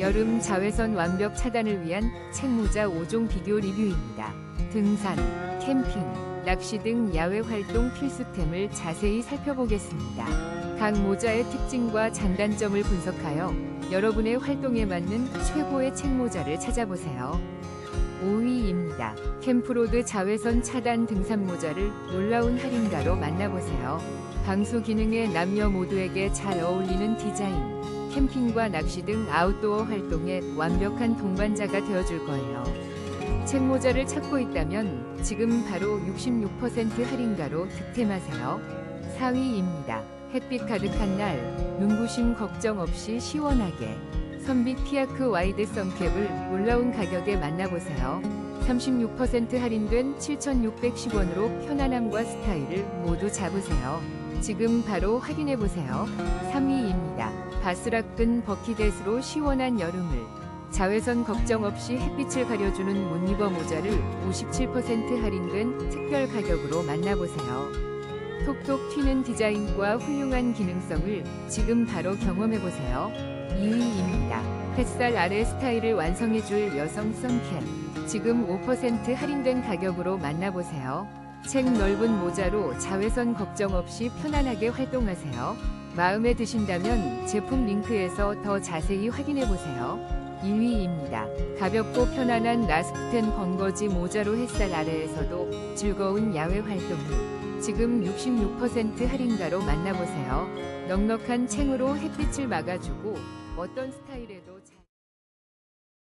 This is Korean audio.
여름 자외선 완벽 차단을 위한 책모자 5종 비교 리뷰입니다. 등산, 캠핑, 낚시 등 야외 활동 필수템을 자세히 살펴보겠습니다. 각 모자의 특징과 장단점을 분석하여 여러분의 활동에 맞는 최고의 책모자를 찾아보세요. 5위입니다. 캠프로드 자외선 차단 등산 모자를 놀라운 할인가로 만나보세요. 방수 기능에 남녀 모두에게 잘 어울리는 디자인, 캠핑과 낚시 등 아웃도어 활동에 완벽한 동반자가 되어줄 거예요. 책모자를 찾고 있다면 지금 바로 66% 할인가로 득템하세요. 4위입니다. 햇빛 가득한 날, 눈부심 걱정 없이 시원하게 선빛 피아크 와이드 선캡을 놀라운 가격에 만나보세요. 36% 할인된 7,610원으로 편안함과 스타일을 모두 잡으세요. 지금 바로 확인해보세요. 3위입니다. 바스락근 버킷햇으로 시원한 여름을 자외선 걱정 없이 햇빛을 가려주는 못입어 모자를 57% 할인된 특별 가격으로 만나보세요. 톡톡 튀는 디자인과 훌륭한 기능성을 지금 바로 경험해보세요. 2위입니다. 햇살 아래 스타일을 완성해줄 여성 선캡. 지금 5% 할인된 가격으로 만나보세요. 책 넓은 모자로 자외선 걱정 없이 편안하게 활동하세요. 마음에 드신다면 제품 링크에서 더 자세히 확인해보세요. 2위입니다. 가볍고 편안한 라스프텐 번거지 모자로 햇살 아래에서도 즐거운 야외 활동을 지금 66% 할인가로 만나보세요. 넉넉한 챙으로 햇빛을 막아주고 어떤 스타일에도